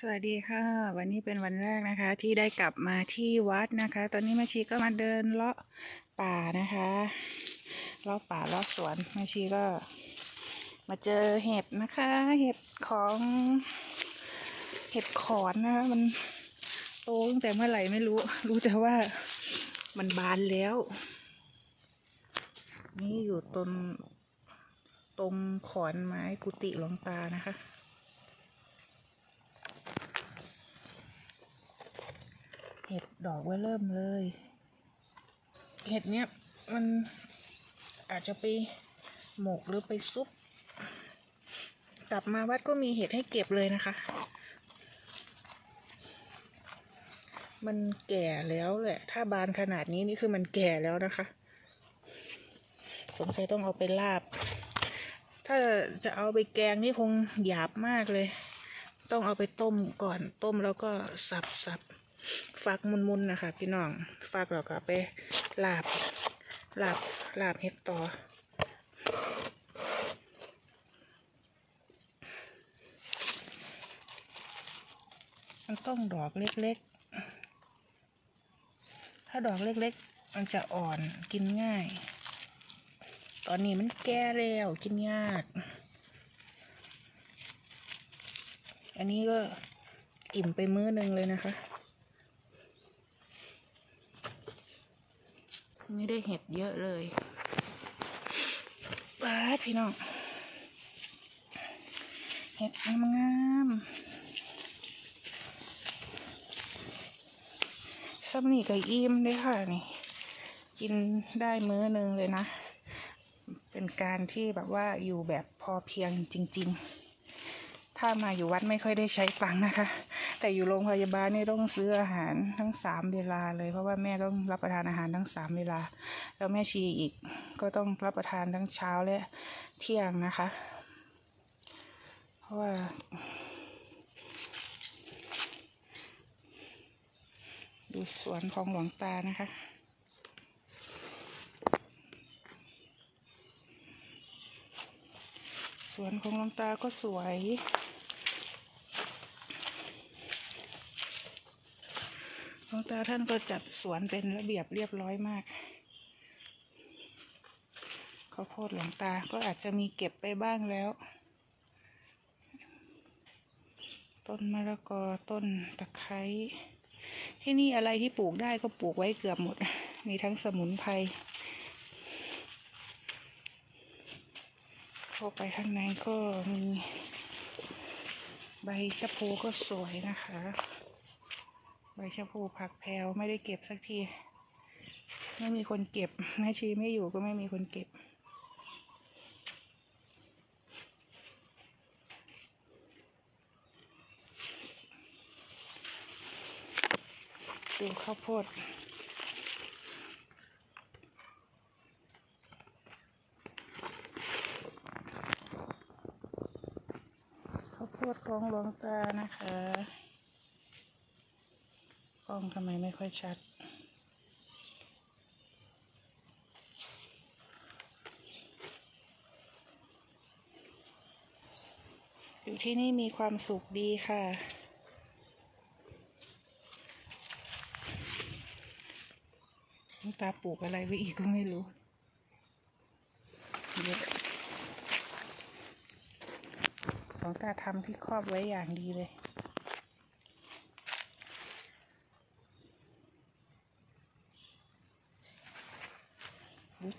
สวัสดีค่ะ วันนี้เป็นวันแรกนะคะ ที่ได้กลับมาที่วัดนะคะ ตอนนี้แม่ชีก็มาเดินเลาะป่านะคะเลาะป่าเลาะสวนแม่ชีก็ มาเจอเห็ดนะคะ เห็ดของเห็ดขอนนะคะ มันโตตั้งแต่เมื่อไหร่ไม่รู้ รู้แต่ว่ามันบานแล้ว นี่อยู่ตรงตรงขอนไม้กุฏิหลวงตานะคะ เห็ดดอกไว้เริ่มเลย เห็ดเนี้ยมันอาจจะไปหมกหรือไปซุป กลับมาวัดก็มีเห็ดให้เก็บเลยนะคะ มันแก่แล้วแหละ ถ้าบานขนาดนี้นี่คือมันแก่แล้วนะคะสงสัยต้องเอาไปลาบ ถ้าจะเอาไปแกงนี่คงหยาบมากเลย ต้องเอาไปต้มก่อน ต้มแล้วก็สับสับ ฟักมุนๆนะคะ พี่น้องฟักแล้วก็ไปลาบลาบลาบเห็ดต่อมันต้องดอกเล็กๆ ถ้าดอกเล็กๆ มันจะอ่อนกินง่าย ตอนนี้มันแก่แล้วกินยาก อันนี้ก็อิ่มไปมื้อหนึ่งเลยนะคะ ไม่ได้เห็ดเยอะเลยป้าพี่น้อง เห็ดงามๆซัมนี่กับอิ่มเลยค่ะนี่ กินได้มื้อหนึ่งเลยนะ เป็นการที่แบบว่าอยู่แบบพอเพียงจริง ๆ ถ้ามาอยู่วัดไม่ค่อยได้ใช้ตังนะคะ แต่อยู่โรงพยาบาลนี่ต้องซื้ออาหารทั้งสามเวลาเลย เพราะว่าแม่ต้องรับประทานอาหารทั้งสามเวลา แล้วแม่ชีอีกก็ต้องรับประทานทั้งเช้าและเที่ยงนะคะ เพราะว่าดูสวนของหลวงตานะคะ สวนของหลวงตาก็สวย หลว งตาท่านก็จัดสวนเป็นระเบียบเรียบร้อยมากข้าวโพดหลวงตาก็อาจจะมีเก็บไปบ้างแล้ว ต้นมะละกอต้นตะไคร้ที่นี่อะไรที่ปลูกได้ก็ปลูกไว้เกือบหมด มีทั้งสมุนไพรเข้าไปข้างในก็มีใบชะพูก็สวยนะคะ ใบชะพูผักแพรวไม่ได้เก็บสักที ไม่มีคนเก็บแม่ชีไม่อยู่ก็ไม่มีคนเก็บ ดูข้าวโพดข้าวโพดของหลวงตานะคะ ล้องทำไมไม่ค่อยชัด อยู่ที่นี่มีความสุขดีค่ะลวงตาปลูกอะไรไว้อีกก็ไม่รู้เยอะหลวงตาทำที่ครอบไว้อย่างดีเลย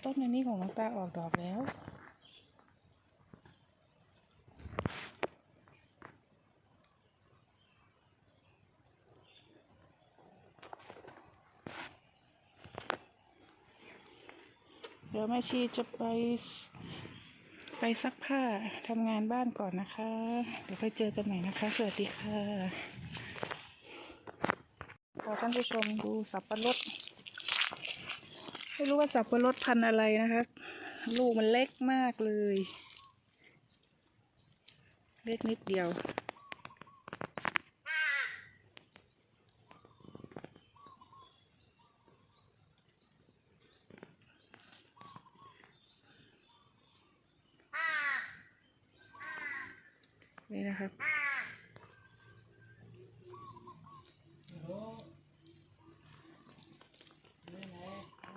ต้นอันนี้ของหลวงตาออกดอกแล้ว เดี๋ยวแม่ชีจะไป ไปซักผ้าทำงานบ้านก่อนนะคะ เดี๋ยวค่อยเจอกันใหม่นะคะ สวัสดีค่ะ ขอท่านผู้ชมดูสับปะรด ไม่รู้ว่าสับปะรดพันธุ์อะไรนะคะ ลูกมันเล็กมากเลย เล็กนิดเดียว นี่นะครับ เอาไว้แล้ว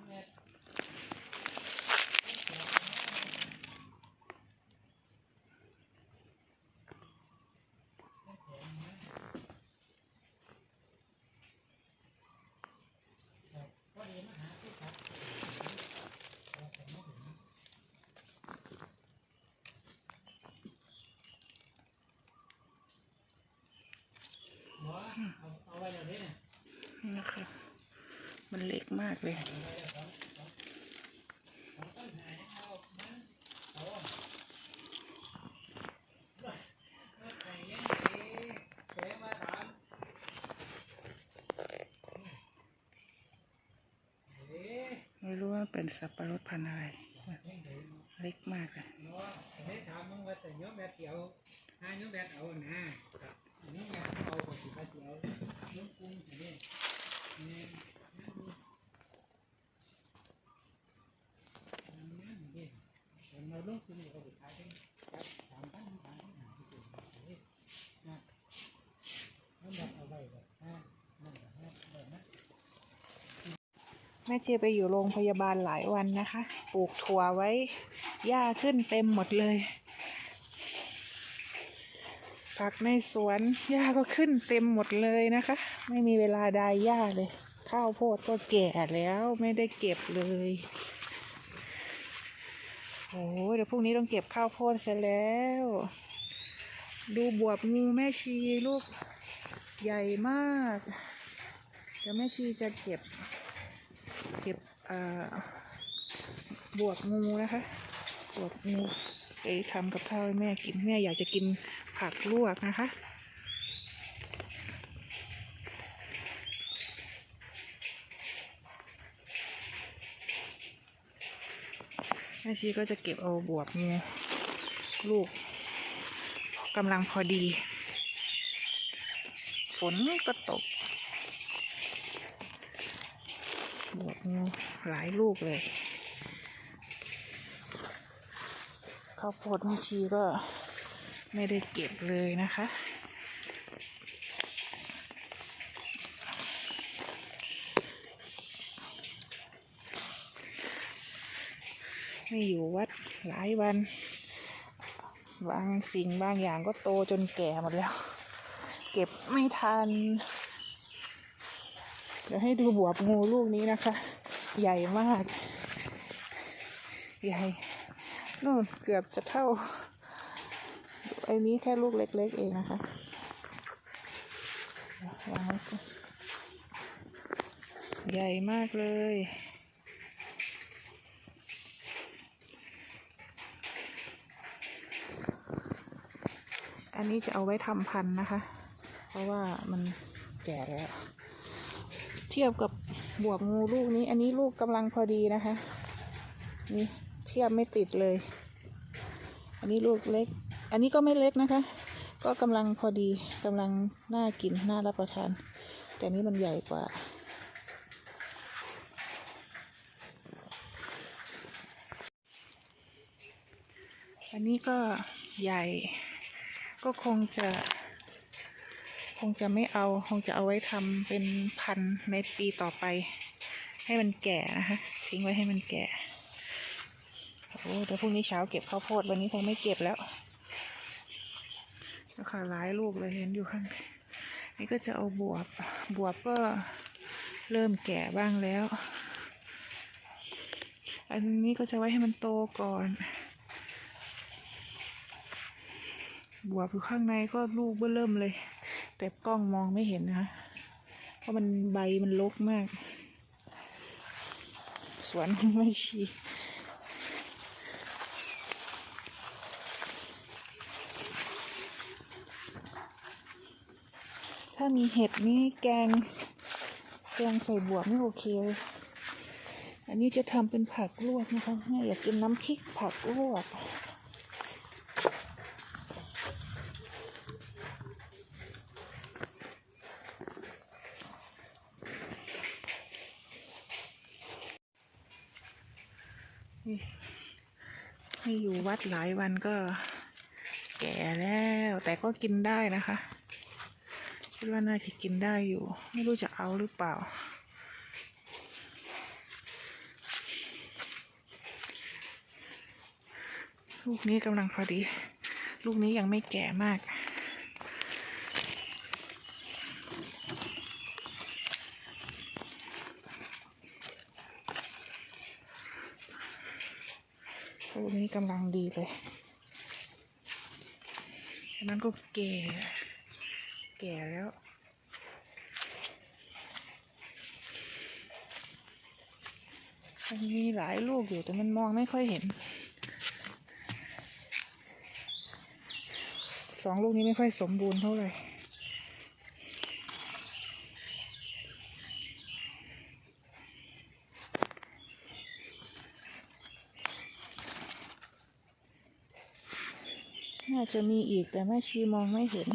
เนี่นะคะ มันเล็กมากเลยไม่รู้ว่าเป็นสับปะรดพันธุ์อะไร เล็กมากเลยเนาะให้ถามมึงว่าแต่ย้อมแบบเดียวหาย้อมแบบเอานะย้อมแบบเอาก็สิไปเดียวย้อมกุ้งสิเนี่ยเนี่ยนั่นนี่เราลงทุนเราไปขายได้สามพันสามพันห้าสิบนะย้อมแบบเอาไว้แบบห้านั่นแบบห้าแบบนั้นแม่เจไปอยู่โรงพยาบาลหลายวันนะคะ ปลูกถั่วไว้ หญ้าขึ้นเต็มหมดเลย ผักในสวนหญ้าก็ขึ้นเต็มหมดเลยนะคะ ไม่มีเวลาดายหญ้าเลย ข้าวโพดก็แก่แล้วไม่ได้เก็บเลยโอ้เดี๋ยวพรุ่งนี้ต้องเก็บข้าวโพดเสร็จแล้ว ดูบวบงูแม่ชีลูกใหญ่มาก เดี๋ยวแม่ชีจะเก็บ เก็บอ่อบวกงูนะคะบวกงูไปทำกับข้าวให้แม่กินแม่อยากจะกิน ผักลวกนะคะ แม่ชีก็จะเก็บเอาบวกงูลูกกำลังพอดี ฝนก็ตก บวกงูหลายลูกเลยข้าวโพดแม่ชีก็ ไม่ได้เก็บเลยนะคะ ไม่อยู่วัดหลายวัน บางสิ่งบางอย่างก็โตจนแก่หมดแล้ว เก็บไม่ทัน เดี๋ยวให้ดูบวบงูลูกนี้นะคะ ใหญ่มาก ใหญ่นู่นเกือบจะเท่า อ้นี้แค่ลูกเล็ก ๆ เองนะคะวางไว้ก่อนใหญ่มากเลย อันนี้จะเอาไว้ทำพันธุ์นะคะ เพราะว่ามันแก่แล้ว เทียบกับบวบงูลูกนี้ อันนี้ลูกกำลังพอดีนะคะ นี่เทียบไม่ติดเลย อันนี้ลูกเล็ก อันนี้ก็ไม่เล็กนะคะ ก็กำลังพอดีกำลังน่ากินน่ารับประทาน แต่นี้มันใหญ่กว่า อันนี้ก็ใหญ่ ก็คงจะ คงจะไม่เอาคงจะเอาไว้ทำเป็นพันในปีต่อไป ให้มันแก่นะคะทิ้งไว้ให้มันแก่โอ้เดี๋ยวพรุ่งนี้เช้าเก็บข้าวโพดวันนี้คงไม่เก็บแล้ว แล้วค่ะหลายลูกเลยเห็นอยู่ข้างในนี่ก็จะเอาบวบบวบก็เริ่มแก่บ้างแล้ว อันนี้ก็จะไว้ให้มันโตก่อน บวบอยู่ข้างในก็ลูกเบ้อเริ่มเลย แต่กล้องมองไม่เห็นนะคะเพราะมันใบมันรกมาก สวนไม่ชี ถ้ามีเห็ดนี่แกง แกงใส่บวบนี่โอเคเลยอันนี้จะทำเป็นผักลวกนะคะแม่อยากกินน้ำพริกผักลวกไม่อยู่วัดหลายวันก็แก่แล้ว แต่ก็กินได้นะคะ คิดว่าน่าจะกินได้อยู่ ไม่รู้จะเอาหรือเปล่า ลูกนี้กำลังพอดี ลูกนี้ยังไม่แก่มากลูกนี้กำลังดีเลยอันนั้นก็แก่ แก่แล้วมีหลายลูกอยู่แต่มันมองไม่ค่อยเห็น สองลูกนี้ไม่ค่อยสมบูรณ์เท่าไหร่น่าจะมีอีกแต่แม่ชีมองไม่เห็น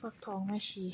ฟักทองแม่ชี